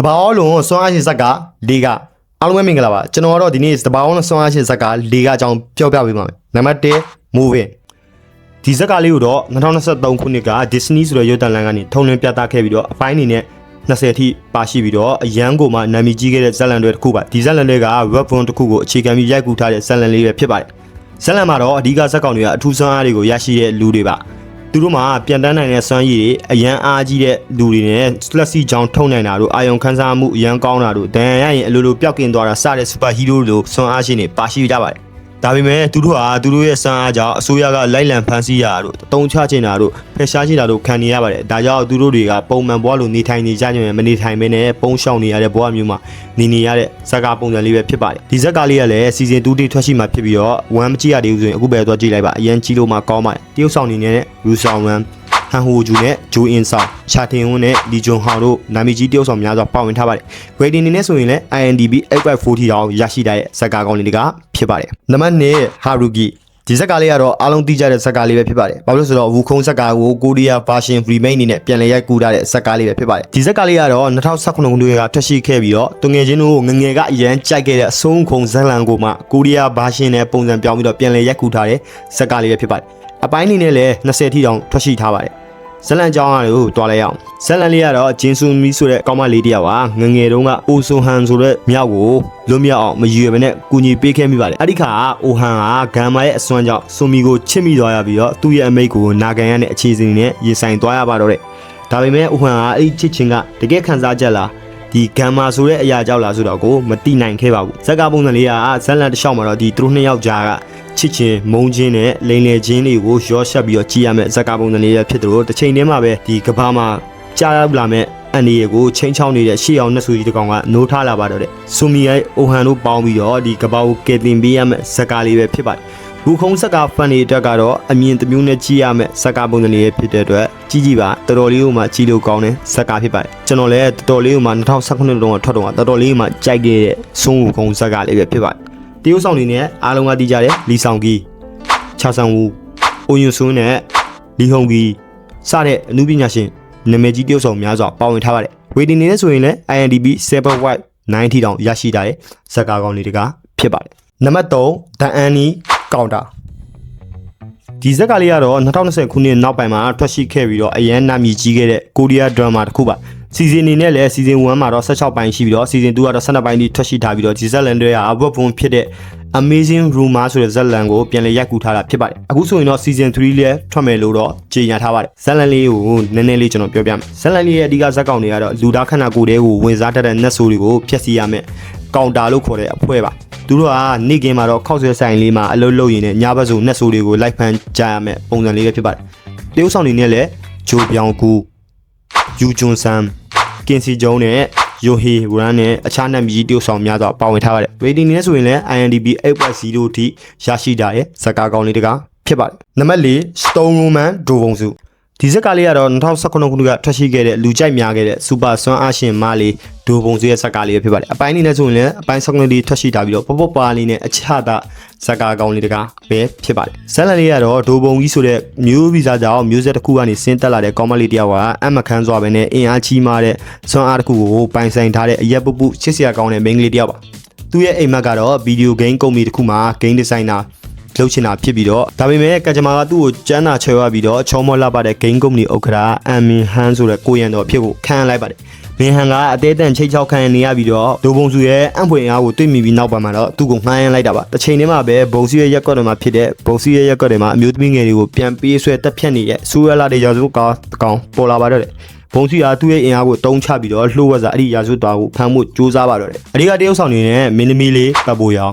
တဘာအောင်လုံးစွမ်းအားရှင်ဇက်က၄ကအားလုံးပဲမင်္ဂလာပါကျွန်တော်ကတော့ဒီနေ့တဘာအောင်လုံးစွမ်းအားရှင်ဇက်က၄ကအကြောင်းပြောပြပေးပါမယ်နံပါတ်1 moving ဒီဇက်ကလေးကိုတော့2023ခုနှစ်က Disney ဆိုတဲ့ရုပ်သံလမ်းကနေထုံလင်းပြသခဲ့ပြီးတော့အပိုင်းအနေနဲ့20အထိပါရှိပြီးတော့အရန်ကိုမှနာမည်ကြီးခဲ့တဲ့ဇက်လန်တွေတစ်ခုပါဒီဇက်လန်တွေက web phone တစ်ခုကိုအခြေခံပြီးရိုက်ကူထားတဲ့ဇက်လန်လေးပဲဖြစ်ပါတယ်ဇက်လန်မှာတော့အဓိကဇက်ကောင်တွေကအထူးစွမ်းအားတွေကိုရရှိတဲ့လူတွေပါ သူတို့မှာပြန်တန်းနိုင်တဲ့စွမ်းရည်တွေအရန်အားကြီးတဲ့လူတွေနဲ့လက်စီချောင်းထုံနိုင်တာတို့အာယုံခန်းစားမှုအရန်ကောင်းတာတို့ဒဏ်ရာရရင်အလိုလိုပျောက်ကင်သွားတာစတဲ့စူပါဟီးရိုးလိုစွမ်းအားရှင်တွေပါရှိကြပါတယ် ဒါပေမဲ့သူတို့ဟာသူတို့ရဲ့စံအားကြောင့်အစိုးရကလိုက်လံဖမ်းဆီးရတာတို့တုံးချချင်တာတို့ဖယ်ရှားချင်တာတို့ခံနေရပါတယ်။ဒါကြောင့်သူတို့တွေကပုံမှန်ဘဝလိုနေထိုင်နေကြကြရင်မနေထိုင်ဘဲနဲ့ပုံရှောင်နေရတဲ့ဘဝမျိုးမှာနေနေရတဲ့ဇက်ကားပုံစံလေးပဲဖြစ်ပါတယ်။ဒီဇက်ကားလေးကလည်းစီစဉ်2တိထွက်ရှိမှဖြစ်ပြီးတော့ဝမ်းမကြည့်ရသေးဘူးဆိုရင်အခုပဲသွားကြည့်လိုက်ပါအရင်ကြည့်လို့မှကောင်းပါတယ်။တရုတ်ဆောင်နေနဲ့ရူဆောင်ဝမ် ဟန်ဟိုဂျူနဲ့ဂျိုအင်ဆောင်ရှာတင်ဝန်းနဲ့လီဂျွန်ဟောင်တို့နာမည်ကြီးတရုတ်ဆောင်များစွာပါဝင်ထားပါတယ်။ rating အနေနဲ့ဆိုရင်လည်း INDB 8.40တောင်ရရှိတဲ့ဇက်ကားကောင်းလေးတွေကဖြစ်ပါတယ်။နံပါတ်2 Haruki ဒီဇက်ကားလေးကတော့အားလုံးသိကြတဲ့ဇက်ကားလေးပဲဖြစ်ပါတယ်။ဘာလို့လဲဆိုတော့ဝူခုံးဇက်ကားကိုကိုရီးယား version remake အနေနဲ့ပြန်လည်ရိုက်ကူးထားတဲ့ဇက်ကားလေးပဲဖြစ်ပါတယ်။ဒီဇက်ကားလေးကတော့2019ခုနှစ်ကထွက်ရှိခဲ့ပြီးတော့တငယ်ချင်းတို့ငငယ်ကအရန်ကြိုက်ခဲ့တဲ့အဆုံးခုံဇက်လန်ကိုမှကိုရီးယား version နဲ့ပုံစံပြောင်းပြီးတော့ပြန်လည်ရိုက်ကူးထားတဲ့ဇက်ကားလေးပဲဖြစ်ပါတယ်။အပိုင်းအနေနဲ့လည်း20ထိတောင်ထွက်ရှိထားပါတယ်။ ဇလန်ကြောင်းရတယ်ကိုတွားလိုက်အောင်ဇလန်လေးကတော့ဂျင်းဆူမီဆိုတဲ့ကောင်းမလေးတယောက်ပါငငယ်တုန်းကအိုဆိုဟန်ဆိုတဲ့မြောက်ကိုလွတ်မြောက်အောင်မရွယ်ဘဲနဲ့ကူညီပေးခဲ့မိပါတယ်အဲ့ဒီခါအိုဟန်ကဂမ်မာရဲ့အစွမ်းကြောင့်ဆိုမီကိုချစ်မိသွားရပြီးတော့သူ့ရဲ့အမိတ်ကိုနာခံရတဲ့အခြေအနေနဲ့ရင်ဆိုင်သွားရပါတော့တဲ့ဒါပေမဲ့အိုဟန်ကအဲ့ဒီချစ်ချင်းကတကယ်ခံစားချက်လား ဒီဂမ်မာဆိုတဲ့အရာကြောင့်လားဆိုတော့ကိုမတိနိုင်ခဲ့ပါဘူးဇက်ကပုံစံလေးကဇက်လန်တစ်လျှောက်မှာတော့ဒီသူတို့နှစ်ယောက်ကြားကချစ်ချင်းမုန်းချင်းနဲ့လိန်လေချင်းတွေကိုရောရှက်ပြီးတော့ကြည်ရမယ်ဇက်ကပုံစံလေးရဖြစ်တယ်လို့တစ်ချိန်တည်းမှာပဲဒီကဘာမှာကြားရောက်လာမဲ့အန်ဒီရေကိုချင်းချောင်းနေတဲ့ရှေ့အောင်နှဆူကြီးတစ်ကောင်ကနိုးထားလာပါတော့တဲ့ဆူမီရဲ့အိုဟန်တို့ပေါင်းပြီးတော့ဒီကဘာကိုကယ်တင်ပေးရမယ်ဇက်ကာလေးပဲဖြစ်ပါတယ် ဘူခုံးဇက်ကဖန်တွေအတွက်ကတော့အမြင်တစ်မျိုးနဲ့ကြည့်ရမယ်ဇက်ကပုံစံလေးဖြစ်တဲ့အတွက်ကြီးကြီးပါတော်တော်လေးကိုမှကြီးလို့ကောင်းတယ်ဇက်ကဖြစ်ပါတယ်ကျွန်တော်လည်းတော်တော်လေးကိုမှ2019တုန်းကထွက်တော့တော်တော်လေးကိုမှကြိုက်ခဲ့တဲ့ဆုံးဘူခုံးဇက်ကလေးပဲဖြစ်ပါတယ်တရုတ်ဆောင်နေနဲ့အားလုံးကတည်ကြတဲ့လီဆောင်ကြီးချာဆန်ဝူအိုယွန်ဆွန်းနဲ့လီဟုံကြီးစတဲ့အမှုပညာရှင်နာမည်ကြီးတရုတ်ဆောင်များစွာပါဝင်ထားပါတယ်ဝေဒီနေနဲ့ဆိုရင်လည်း INDB 7 white 90တောင်ရရှိတာတဲ့ဇက်ကာကောင်လေးတွေကဖြစ်ပါတယ်နံပါတ်3ဒန်အန်နီ ကောင်တာဒီဇက်ကလေးကတော့2020ခုနှစ်နောက်ပိုင်းမှာထွက်ရှိခဲ့ပြီးတော့အရန်နာမည်ကြီးခဲ့တဲ့ကိုရီးယားဒရမာတစ်ခုပါစီဇန်အနေနဲ့လည်းစီဇန်1မှာတော့16ပိုင်းရှိပြီးတော့စီဇန်2ကတော့12ပိုင်းထိထွက်ရှိထားပြီးတော့ဒီဇက်လန်တွေကဝက်ဘွန်ဖြစ်တဲ့ Amazing Rumor ဆိုတဲ့ဇက်လန်ကိုပြန်လည်ရိုက်ကူထားတာဖြစ်ပါတယ်အခုဆိုရင်တော့ season 3လည်းထွက်မယ်လို့တော့ကြေညာထားပါတယ်ဇက်လန်လေးကိုနည်းနည်းလေးကျွန်တော်ပြောပြမယ်ဇက်လန်လေးရဲ့အဓိကဇက်ကောင်တွေကတော့လူသားခန္ဓာကိုယ်တွေကိုဝင်စားတတ်တဲ့နက်ဆိုးတွေကိုဖျက်ဆီးရမယ်ကောင်တာလို့ခေါ်တဲ့အဖွဲ့ပါ သူတို့ကနေ့ကင်းမှာတော့ခောက်ဆွဲဆိုင်လေးမှာအလုပ်လုပ်ရင်းနဲ့ညဘက်ဆိုနက်ဆိုးတွေကိုလိုက်ဖမ်းကြရမယ်ပုံစံလေးပဲဖြစ်ပါတယ်တရုတ်ဆောင်တွေနဲ့လည်းဂျိုပြောင်ကူယူဂျွန်ဆန်ကင်စီဂျုံနဲ့ယိုဟီဝရန်နဲ့အခြားနာမည်ကြီးတရုတ်ဆောင်များစွာပါဝင်ထားပါတယ် rating နဲ့ဆိုရင်လည်း INDB 8.0အထိရရှိတာရဲ့ဇက်ကာကောင်လေးတကဖြစ်ပါတယ်နံပါတ်4 Stone Roman ဒိုဘုံစု ဒီဇက်ကလေးကတော့2019ခုနှစ်ကထွက်ရှိခဲ့တဲ့လူကြိုက်များခဲ့တဲ့စူပါဆွမ်းအားရှင်မလေးဒိုဘုံစုရဲ့ဇက်ကလေးပဲဖြစ်ပါတယ်အပိုင်းအနေနဲ့ဆိုရင်လည်းအပိုင်း16လေးထွက်ရှိတာပြီးတော့ပပပါလေးနဲ့အခြားသာဇက်ကာကောင်လေးတကပဲဖြစ်ပါတယ်ဇက်လန်လေးကတော့ဒိုဘုံကြီးဆိုတဲ့မျိုးဗီဇကြောင့်မျိုးဆက်တစ်ခုကနေဆင်းတက်လာတဲ့ကောင်းမလေးတယောက်ကအမခန်းစွာပဲနဲ့အင်အားကြီးမားတဲ့ဆွမ်းအားတစ်ခုကိုပိုင်ဆိုင်ထားတဲ့အရက်ပုပုချစ်စရာကောင်းတဲ့မိန်းကလေးတယောက်ပါသူ့ရဲ့အိမ်မက်ကတော့ဗီဒီယိုဂိမ်းကုမ္ပဏီတစ်ခုမှာ game designer လှုပ်ချင်တာဖြစ်ပြီးတော့ဒါပေမဲ့ကကြမာကသူ့ကိုကျန်းသာချွဲရပြီးတော့ချောမောလာပါတဲ့ game company ဥက္ကဋ္ဌအမ်မင်ဟန်ဆိုတဲ့ကိုရန်တော်ဖြစ်ကိုခံလိုက်ပါတယ်မင်းဟန်ကအသေးတန်ချိတ်ချောက်ခံနေရပြီးတော့ဒိုဘုံစုရဲ့အံ့ဖွယ်အားကိုတွေ့မိပြီးနောက်ပိုင်းမှာတော့သူ့ကိုငှားရမ်းလိုက်တာပါတစ်ချိန်တည်းမှာပဲဘုံစုရဲ့ရက်ကွက်တွေမှာဖြစ်တဲ့ဘုံစုရဲ့ရက်ကွက်တွေမှာအမျိုးသမီးငယ်တွေကိုပြန်ပေးဆွဲတက်ဖြတ်နေတဲ့ဆူရလာတဲ့ရာဇဝတ်ကောင်ကောင်ပေါ်လာပါတော့တယ်ဘုံစီကသူ့ရဲ့အင်အားကိုတုံးချပြီးတော့လှိုးဝက်စာအဲ့ဒီရာဇဝတ်တော်ကိုဖမ်းဖို့ကြိုးစားပါတော့တယ်အဓိကတရုတ်ဆောင်နေနဲ့မင်းသမီးလေးပတ်ဖို့ရော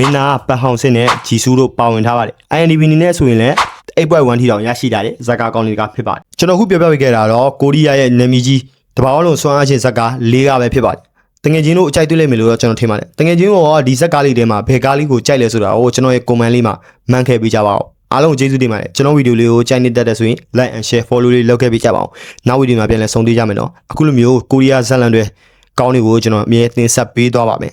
မင်းသားပတ်ဟောင်စစ်နဲ့ဂျီဆူတို့ပါဝင်ထားပါတယ် INDB နေနဲ့ဆိုရင်လည်း8.1ထီတောင်ရရှိတာတဲ့ဇက်ကာကောင်တွေကဖြစ်ပါတယ်ကျွန်တော်ခုပြောပြပေးခဲ့တာတော့ကိုရီးယားရဲ့နာမည်ကြီးတဘာဝလုံးဆွမ်းအားရှင်ဇက်ကာ၄ကပဲဖြစ်ပါတယ်တငယ်ချင်းတို့အကြိုက်တွေ့လိမ့်မယ်လို့တော့ကျွန်တော်ထင်ပါတယ်တငယ်ချင်းရောဒီဇက်ကားလေးထဲမှာဘယ်ကားလေးကိုကြိုက်လဲဆိုတာကိုကျွန်တော်ရဲ့ comment လေးမှာမှန်ခဲ့ပေးကြပါဦးအားလုံးကျေးဇူးတင်ပါတယ်ကျွန်တော်ဗီဒီယိုလေးကိုကြိုက်နေတတ်တဲ့ဆိုရင် like and share follow လေးလုပ်ခဲ့ပေးကြပါဦးနောက်ဗီဒီယိုမှာပြန်လည်ဆုံတွေ့ကြမယ်နော်အခုလိုမျိုးကိုရီးယားဇက်လန်တွေကောင်းတွေကိုကျွန်တော်အမြဲတင်ဆက်ပေးသွားပါမယ်